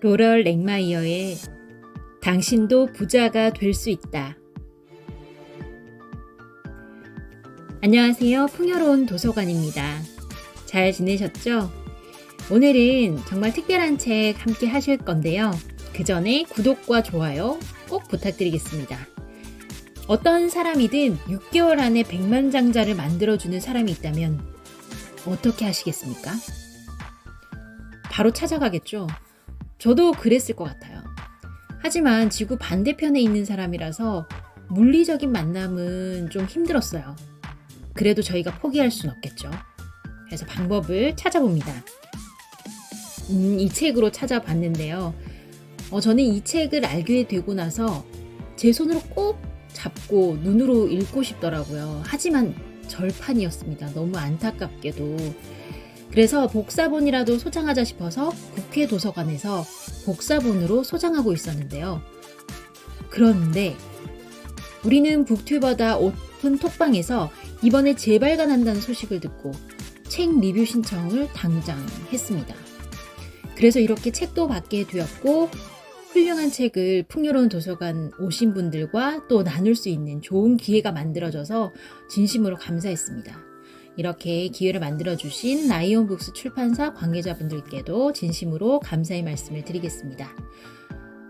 로럴 랭마이어의 당신도 부자가 될 수 있다. 안녕하세요. 풍요로운 도서관입니다. 잘 지내셨죠? 오늘은 정말 특별한 책 함께 하실 건데요. 그 전에 구독과 좋아요 꼭 부탁드리겠습니다. 어떤 사람이든 6개월 안에 백만장자를 만들어주는 사람이 있다면 어떻게 하시겠습니까? 바로 찾아가겠죠. 저도 그랬을 것 같아요. 하지만 지구 반대편에 있는 사람이라서 물리적인 만남은 좀 힘들었어요. 그래도 저희가 포기할 순 없겠죠. 그래서 방법을 찾아봅니다. 음, 이 책으로 찾아봤는데요. 어, 저는 이 책을 알게 되고 나서 제 손으로 꼭 잡고 눈으로 읽고 싶더라고요. 하지만 절판이었습니다. 너무 안타깝게도. 그래서 복사본이라도 소장하자 싶어서 국회 도서관에서 복사본으로 소장하고 있었는데요. 그런데 우리는 북튜버다 오픈 톡방에서 이번에 재발간한다는 소식을 듣고 책 리뷰 신청을 당장 했습니다. 그래서 이렇게 책도 받게 되었고 훌륭한 책을 풍요로운 도서관 오신 분들과 또 나눌 수 있는 좋은 기회가 만들어져서 진심으로 감사했습니다. 이렇게 기회를 만들어주신 라이온북스 출판사 관계자분들께도 진심으로 감사의 말씀을 드리겠습니다.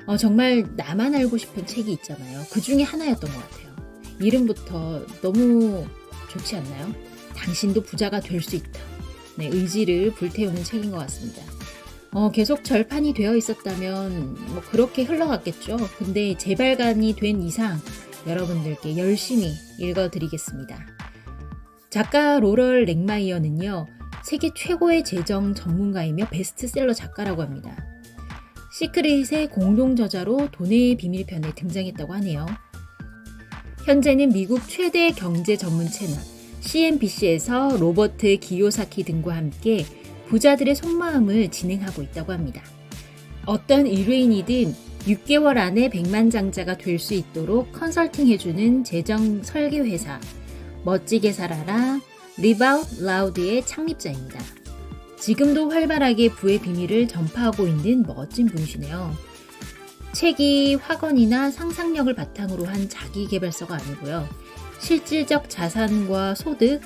어, 정말 나만 알고 싶은 책이 있잖아요. 그 중에 하나였던 것 같아요. 이름부터 너무 좋지 않나요? 당신도 부자가 될 수 있다. 네, 의지를 불태우는 책인 것 같습니다. 어, 계속 절판이 되어 있었다면 뭐 그렇게 흘러갔겠죠. 근데 재발간이 된 이상 여러분들께 열심히 읽어드리겠습니다. 작가 로럴 랭마이어는요, 세계 최고의 재정 전문가이며 베스트셀러 작가라고 합니다. 시크릿의 공동 저자로 돈의 비밀편에 등장했다고 하네요. 현재는 미국 최대 경제 전문 채널 CNBC에서 로버트 기요사키 등과 함께 부자들의 속마음을 진행하고 있다고 합니다. 어떤 일회인이든 6개월 안에 백만장자가 될 수 있도록 컨설팅해주는 재정 설계 회사 멋지게 살아라 리바웃 라우드의 창립자입니다. 지금도 활발하게 부의 비밀을 전파하고 있는 멋진 분이시네요. 책이 학원이나 상상력을 바탕으로 한 자기 개발서가 아니고요. 실질적 자산과 소득,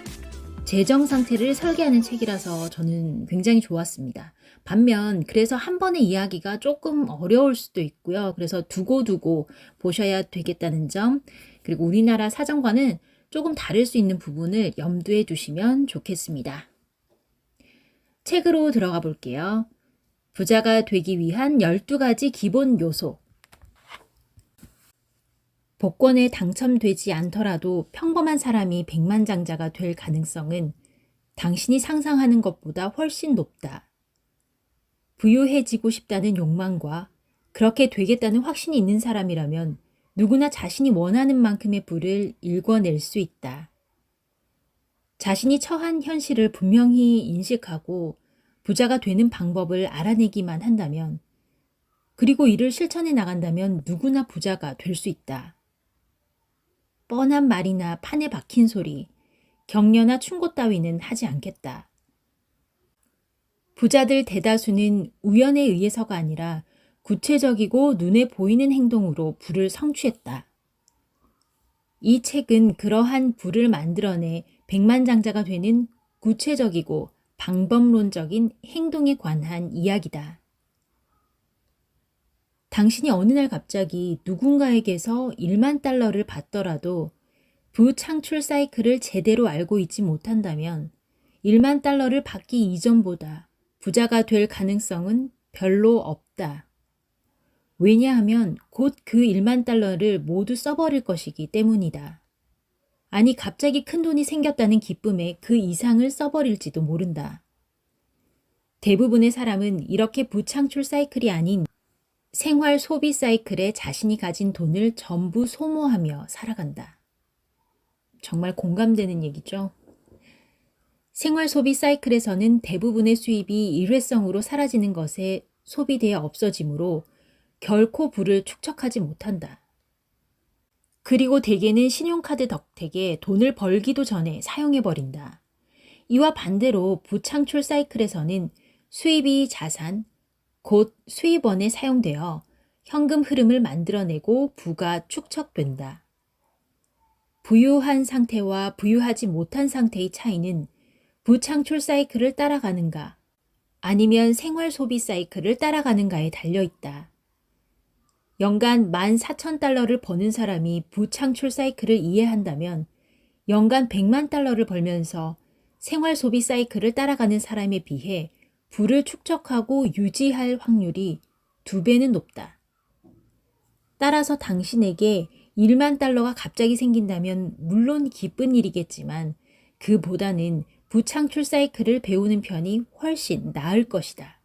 재정 상태를 설계하는 책이라서 저는 굉장히 좋았습니다. 반면 그래서 한 번의 이야기가 조금 어려울 수도 있고요. 그래서 두고두고 보셔야 되겠다는 점, 그리고 우리나라 사정과는 조금 다를 수 있는 부분을 염두에 두시면 좋겠습니다. 책으로 들어가 볼게요. 부자가 되기 위한 12가지 기본 요소. 복권에 당첨되지 않더라도 평범한 사람이 백만장자가 될 가능성은 당신이 상상하는 것보다 훨씬 높다. 부유해지고 싶다는 욕망과 그렇게 되겠다는 확신이 있는 사람이라면 누구나 자신이 원하는 만큼의 부를 일궈낼 수 있다. 자신이 처한 현실을 분명히 인식하고 부자가 되는 방법을 알아내기만 한다면, 그리고 이를 실천해 나간다면 누구나 부자가 될 수 있다. 뻔한 말이나 판에 박힌 소리, 격려나 충고 따위는 하지 않겠다. 부자들 대다수는 우연에 의해서가 아니라 구체적이고 눈에 보이는 행동으로 부를 성취했다. 이 책은 그러한 부를 만들어내 백만장자가 되는 구체적이고 방법론적인 행동에 관한 이야기다. 당신이 어느 날 갑자기 누군가에게서 1만 달러를 받더라도 부창출 사이클을 제대로 알고 있지 못한다면 1만 달러를 받기 이전보다 부자가 될 가능성은 별로 없다. 왜냐하면 곧 그 1만 달러를 모두 써버릴 것이기 때문이다. 아니, 갑자기 큰 돈이 생겼다는 기쁨에 그 이상을 써버릴지도 모른다. 대부분의 사람은 이렇게 부창출 사이클이 아닌 생활 소비 사이클에 자신이 가진 돈을 전부 소모하며 살아간다. 정말 공감되는 얘기죠? 생활 소비 사이클에서는 대부분의 수입이 일회성으로 사라지는 것에 소비되어 없어지므로 결코 부를 축적하지 못한다. 그리고 대개는 신용카드 덕택에 돈을 벌기도 전에 사용해버린다. 이와 반대로 부창출 사이클에서는 수입이 자산, 곧 수입원에 사용되어 현금 흐름을 만들어내고 부가 축적된다. 부유한 상태와 부유하지 못한 상태의 차이는 부창출 사이클을 따라가는가 아니면 생활 소비 사이클을 따라가는가에 달려 있다. 연간 14,000달러를 버는 사람이 부창출 사이클을 이해한다면 연간 100만 달러를 벌면서 생활 소비 사이클을 따라가는 사람에 비해 부를 축적하고 유지할 확률이 두 배는 높다. 따라서 당신에게 1만 달러가 갑자기 생긴다면 물론 기쁜 일이겠지만 그보다는 부창출 사이클을 배우는 편이 훨씬 나을 것이다.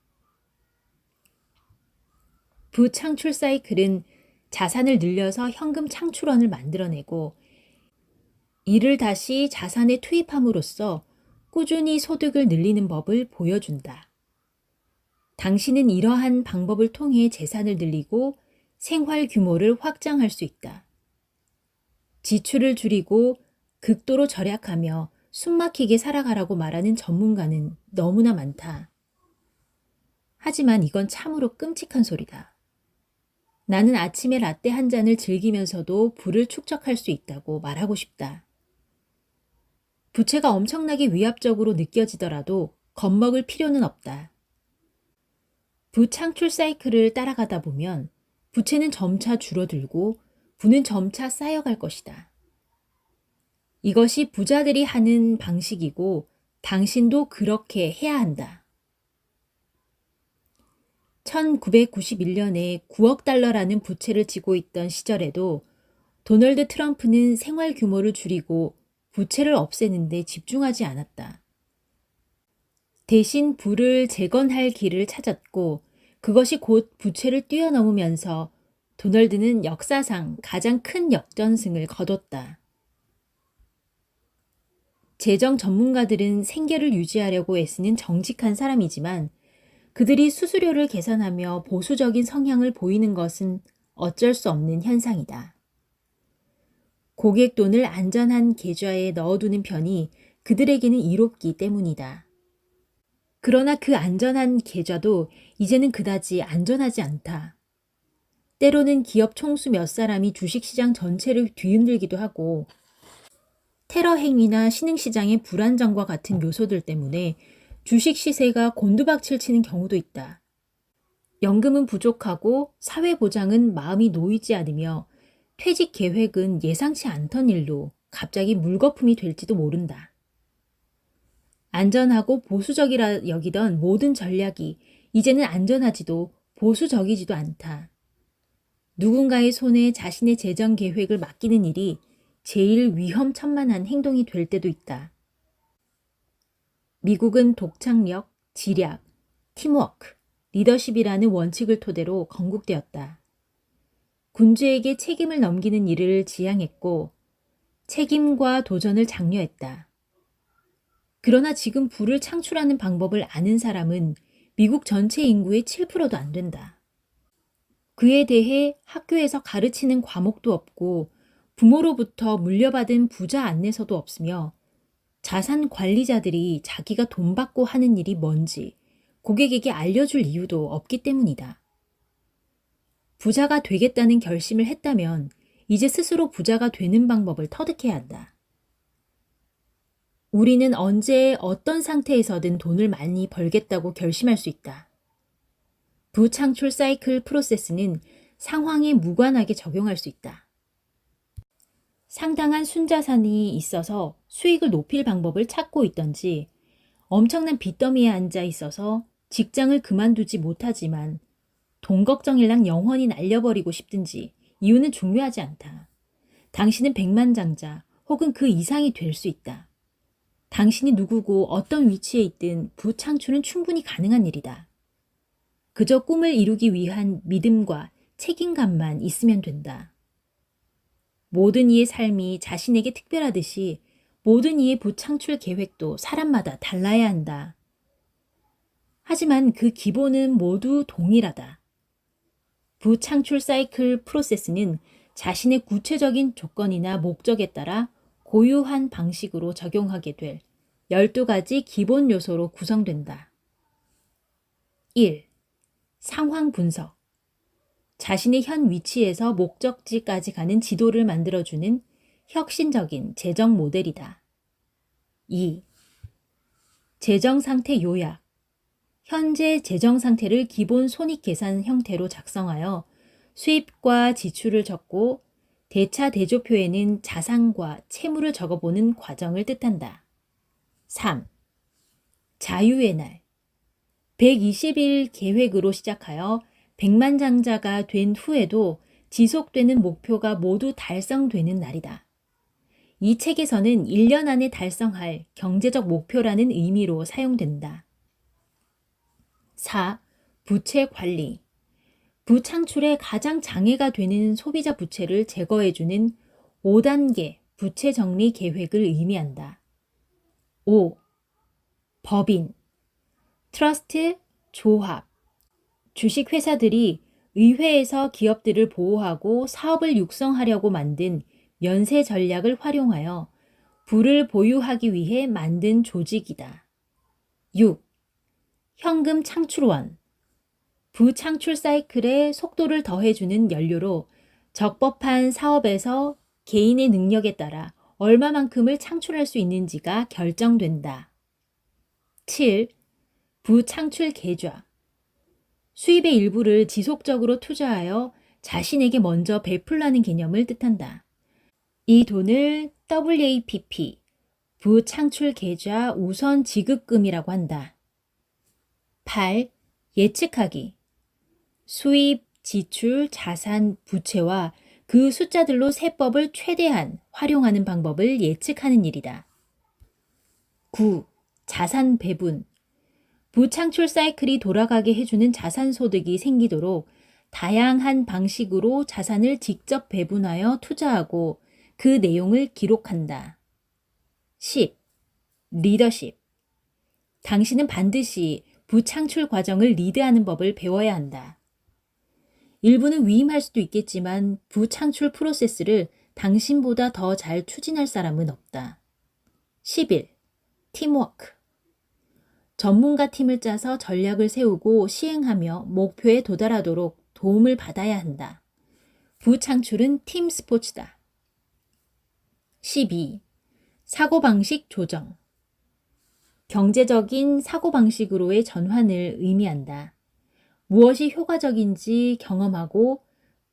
부창출 사이클은 자산을 늘려서 현금 창출원을 만들어내고 이를 다시 자산에 투입함으로써 꾸준히 소득을 늘리는 법을 보여준다. 당신은 이러한 방법을 통해 재산을 늘리고 생활 규모를 확장할 수 있다. 지출을 줄이고 극도로 절약하며 숨막히게 살아가라고 말하는 전문가는 너무나 많다. 하지만 이건 참으로 끔찍한 소리다. 나는 아침에 라떼 한 잔을 즐기면서도 부를 축적할 수 있다고 말하고 싶다. 부채가 엄청나게 위압적으로 느껴지더라도 겁먹을 필요는 없다. 부창출 사이클을 따라가다 보면 부채는 점차 줄어들고 부는 점차 쌓여갈 것이다. 이것이 부자들이 하는 방식이고 당신도 그렇게 해야 한다. 1991년에 9억 달러라는 부채를 지고 있던 시절에도 도널드 트럼프는 생활 규모를 줄이고 부채를 없애는데 집중하지 않았다. 대신 부를 재건할 길을 찾았고 그것이 곧 부채를 뛰어넘으면서 도널드는 역사상 가장 큰 역전승을 거뒀다. 재정 전문가들은 생계를 유지하려고 애쓰는 정직한 사람이지만 그들이 수수료를 계산하며 보수적인 성향을 보이는 것은 어쩔 수 없는 현상이다. 고객 돈을 안전한 계좌에 넣어두는 편이 그들에게는 이롭기 때문이다. 그러나 그 안전한 계좌도 이제는 그다지 안전하지 않다. 때로는 기업 총수 몇 사람이 주식시장 전체를 뒤흔들기도 하고 테러 행위나 신흥시장의 불안정과 같은 요소들 때문에 주식 시세가 곤두박질 치는 경우도 있다. 연금은 부족하고 사회보장은 마음이 놓이지 않으며 퇴직 계획은 예상치 않던 일로 갑자기 물거품이 될지도 모른다. 안전하고 보수적이라 여기던 모든 전략이 이제는 안전하지도 보수적이지도 않다. 누군가의 손에 자신의 재정 계획을 맡기는 일이 제일 위험천만한 행동이 될 때도 있다. 미국은 독창력, 지략, 팀워크, 리더십이라는 원칙을 토대로 건국되었다. 군주에게 책임을 넘기는 일을 지향했고 책임과 도전을 장려했다. 그러나 지금 부를 창출하는 방법을 아는 사람은 미국 전체 인구의 7%도 안 된다. 그에 대해 학교에서 가르치는 과목도 없고 부모로부터 물려받은 부자 안내서도 없으며 자산 관리자들이 자기가 돈 받고 하는 일이 뭔지 고객에게 알려줄 이유도 없기 때문이다. 부자가 되겠다는 결심을 했다면 이제 스스로 부자가 되는 방법을 터득해야 한다. 우리는 언제 어떤 상태에서든 돈을 많이 벌겠다고 결심할 수 있다. 부창출 사이클 프로세스는 상황에 무관하게 적용할 수 있다. 상당한 순자산이 있어서 수익을 높일 방법을 찾고 있던지 엄청난 빚더미에 앉아 있어서 직장을 그만두지 못하지만 돈 걱정일랑 영원히 날려버리고 싶든지 이유는 중요하지 않다. 당신은 백만장자 혹은 그 이상이 될 수 있다. 당신이 누구고 어떤 위치에 있든 부창출은 충분히 가능한 일이다. 그저 꿈을 이루기 위한 믿음과 책임감만 있으면 된다. 모든 이의 삶이 자신에게 특별하듯이 모든 이의 부창출 계획도 사람마다 달라야 한다. 하지만 그 기본은 모두 동일하다. 부창출 사이클 프로세스는 자신의 구체적인 조건이나 목적에 따라 고유한 방식으로 적용하게 될 12가지 기본 요소로 구성된다. 1. 상황 분석. 자신의 현 위치에서 목적지까지 가는 지도를 만들어주는 혁신적인 재정 모델이다. 2. 재정 상태 요약. 현재 재정 상태를 기본 손익 계산 형태로 작성하여 수입과 지출을 적고 대차 대조표에는 자산과 채무를 적어보는 과정을 뜻한다. 3. 자유의 날. 120일 계획으로 시작하여 백만장자가 된 후에도 지속되는 목표가 모두 달성되는 날이다. 이 책에서는 1년 안에 달성할 경제적 목표라는 의미로 사용된다. 4. 부채 관리. 부창출에 가장 장애가 되는 소비자 부채를 제거해주는 5단계 부채 정리 계획을 의미한다. 5. 법인. 트러스트, 조합. 주식회사들이 의회에서 기업들을 보호하고 사업을 육성하려고 만든 면세 전략을 활용하여 부를 보유하기 위해 만든 조직이다. 6. 현금 창출원. 부창출 사이클에 속도를 더해주는 연료로 적법한 사업에서 개인의 능력에 따라 얼마만큼을 창출할 수 있는지가 결정된다. 7. 부창출 계좌. 수입의 일부를 지속적으로 투자하여 자신에게 먼저 베풀라는 개념을 뜻한다. 이 돈을 WAPP, 부창출 계좌 우선 지급금이라고 한다. 8. 예측하기. 수입, 지출, 자산, 부채와 그 숫자들로 세법을 최대한 활용하는 방법을 예측하는 일이다. 9. 자산 배분. 부창출 사이클이 돌아가게 해주는 자산 소득이 생기도록 다양한 방식으로 자산을 직접 배분하여 투자하고 그 내용을 기록한다. 10. 리더십. 당신은 반드시 부창출 과정을 리드하는 법을 배워야 한다. 일부는 위임할 수도 있겠지만 부창출 프로세스를 당신보다 더 잘 추진할 사람은 없다. 11. 팀워크. 전문가 팀을 짜서 전략을 세우고 시행하며 목표에 도달하도록 도움을 받아야 한다. 부창출은 팀 스포츠다. 12. 사고방식 조정. 경제적인 사고방식으로의 전환을 의미한다. 무엇이 효과적인지 경험하고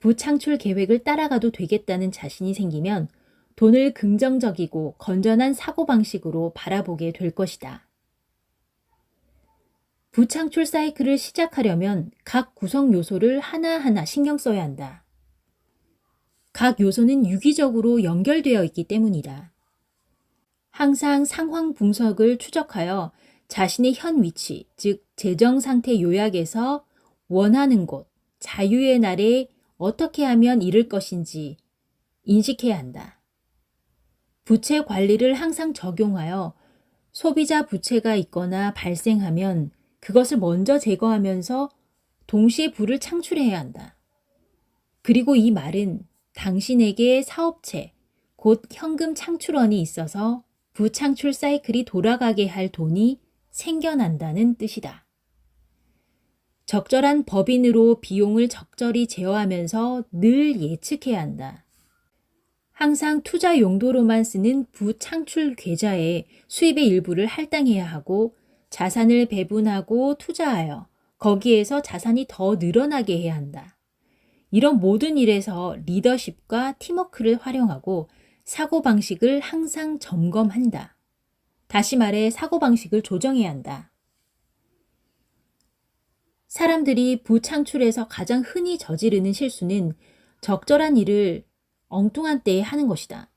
부창출 계획을 따라가도 되겠다는 자신이 생기면 돈을 긍정적이고 건전한 사고방식으로 바라보게 될 것이다. 부창출 사이클을 시작하려면 각 구성 요소를 하나하나 신경 써야 한다. 각 요소는 유기적으로 연결되어 있기 때문이다. 항상 상황 분석을 추적하여 자신의 현 위치, 즉 재정 상태 요약에서 원하는 곳, 자유의 날에 어떻게 하면 이를 것인지 인식해야 한다. 부채 관리를 항상 적용하여 소비자 부채가 있거나 발생하면 그것을 먼저 제거하면서 동시에 부를 창출해야 한다. 그리고 이 말은 당신에게 사업체, 곧 현금 창출원이 있어서 부창출 사이클이 돌아가게 할 돈이 생겨난다는 뜻이다. 적절한 법인으로 비용을 적절히 제어하면서 늘 예측해야 한다. 항상 투자 용도로만 쓰는 부창출 계좌에 수입의 일부를 할당해야 하고 자산을 배분하고 투자하여 거기에서 자산이 더 늘어나게 해야 한다. 이런 모든 일에서 리더십과 팀워크를 활용하고 사고방식을 항상 점검한다. 다시 말해 사고방식을 조정해야 한다. 사람들이 부창출에서 가장 흔히 저지르는 실수는 적절한 일을 엉뚱한 때에 하는 것이다.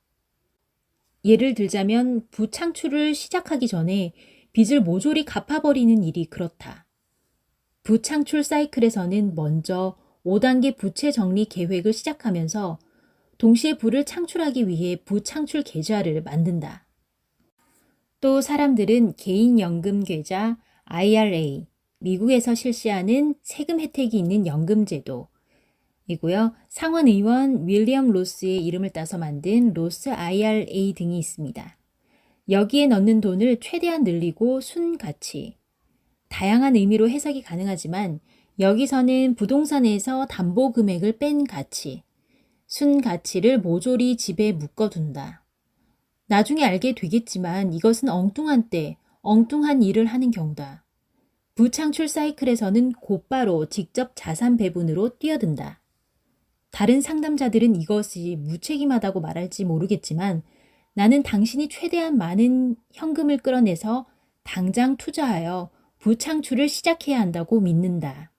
예를 들자면 부창출을 시작하기 전에 빚을 모조리 갚아버리는 일이 그렇다. 부창출 사이클에서는 먼저 5단계 부채 정리 계획을 시작하면서 동시에 부를 창출하기 위해 부창출 계좌를 만든다. 또 사람들은 개인연금 계좌, IRA, 미국에서 실시하는 세금 혜택이 있는 연금제도, 이고요. 상원 의원 윌리엄 로스의 이름을 따서 만든 로스 IRA 등이 있습니다. 여기에 넣는 돈을 최대한 늘리고 순 가치. 다양한 의미로 해석이 가능하지만 여기서는 부동산에서 담보 금액을 뺀 가치, 순 가치를 모조리 집에 묶어둔다. 나중에 알게 되겠지만 이것은 엉뚱한 때, 엉뚱한 일을 하는 경우다. 부창출 사이클에서는 곧바로 직접 자산 배분으로 뛰어든다. 다른 상담자들은 이것이 무책임하다고 말할지 모르겠지만 나는 당신이 최대한 많은 현금을 끌어내서 당장 투자하여 부창출을 시작해야 한다고 믿는다.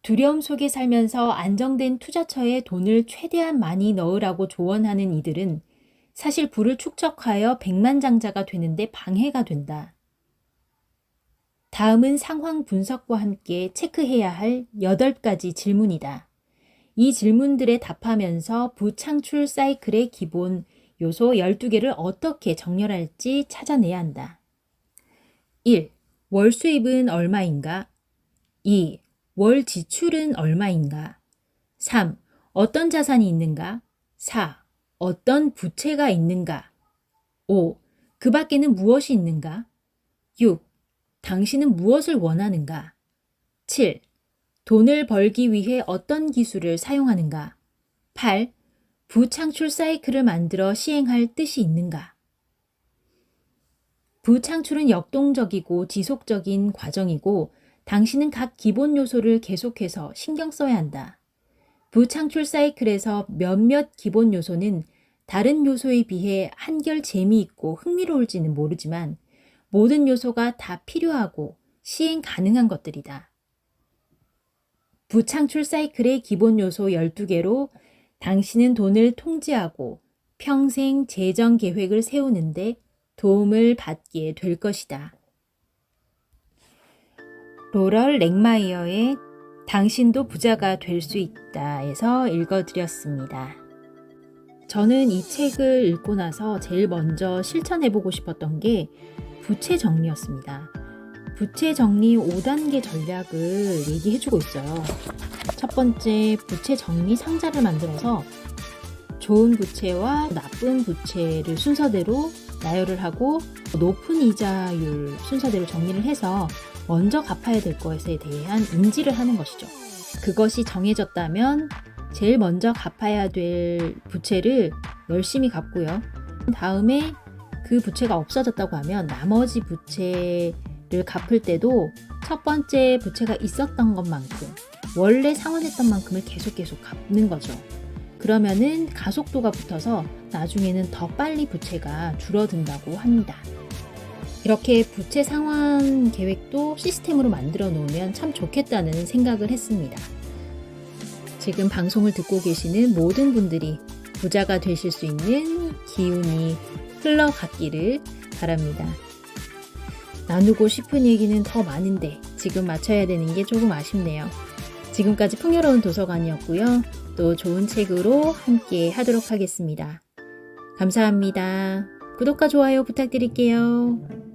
두려움 속에 살면서 안정된 투자처에 돈을 최대한 많이 넣으라고 조언하는 이들은 사실 부를 축적하여 백만장자가 되는데 방해가 된다. 다음은 상황 분석과 함께 체크해야 할 8가지 질문이다. 이 질문들에 답하면서 부창출 사이클의 기본 요소 12개를 어떻게 정렬할지 찾아내야 한다. 1. 월 수입은 얼마인가? 2. 월 지출은 얼마인가? 3. 어떤 자산이 있는가? 4. 어떤 부채가 있는가? 5. 그 밖에는 무엇이 있는가? 6. 당신은 무엇을 원하는가? 7. 돈을 벌기 위해 어떤 기술을 사용하는가? 8. 부창출 사이클을 만들어 시행할 뜻이 있는가? 부창출은 역동적이고 지속적인 과정이고 당신은 각 기본 요소를 계속해서 신경 써야 한다. 부창출 사이클에서 몇몇 기본 요소는 다른 요소에 비해 한결 재미있고 흥미로울지는 모르지만 모든 요소가 다 필요하고 시행 가능한 것들이다. 부창출 사이클의 기본 요소 12개로 당신은 돈을 통제하고 평생 재정 계획을 세우는데 도움을 받게 될 것이다. 로럴 랭마이어의 당신도 부자가 될 수 있다에서 읽어드렸습니다. 저는 이 책을 읽고 나서 제일 먼저 실천해보고 싶었던 게 부채 정리였습니다. 부채 정리 5단계 전략을 얘기해주고 있어요. 첫 번째, 부채 정리 상자를 만들어서 좋은 부채와 나쁜 부채를 순서대로 나열을 하고 높은 이자율 순서대로 정리를 해서 먼저 갚아야 될 것에 대한 인지를 하는 것이죠. 그것이 정해졌다면 제일 먼저 갚아야 될 부채를 열심히 갚고요. 다음에 그 부채가 없어졌다고 하면 나머지 부채를 갚을 때도 첫 번째 부채가 있었던 것만큼 원래 상환했던 만큼을 계속 계속 갚는 거죠. 그러면은 가속도가 붙어서 나중에는 더 빨리 부채가 줄어든다고 합니다. 이렇게 부채 상환 계획도 시스템으로 만들어 놓으면 참 좋겠다는 생각을 했습니다. 지금 방송을 듣고 계시는 모든 분들이 부자가 되실 수 있는 기운이 흘러갔기를 바랍니다. 나누고 싶은 얘기는 더 많은데 지금 맞춰야 되는 게 조금 아쉽네요. 지금까지 풍요로운 도서관이었고요. 또 좋은 책으로 함께 하도록 하겠습니다. 감사합니다. 구독과 좋아요 부탁드릴게요.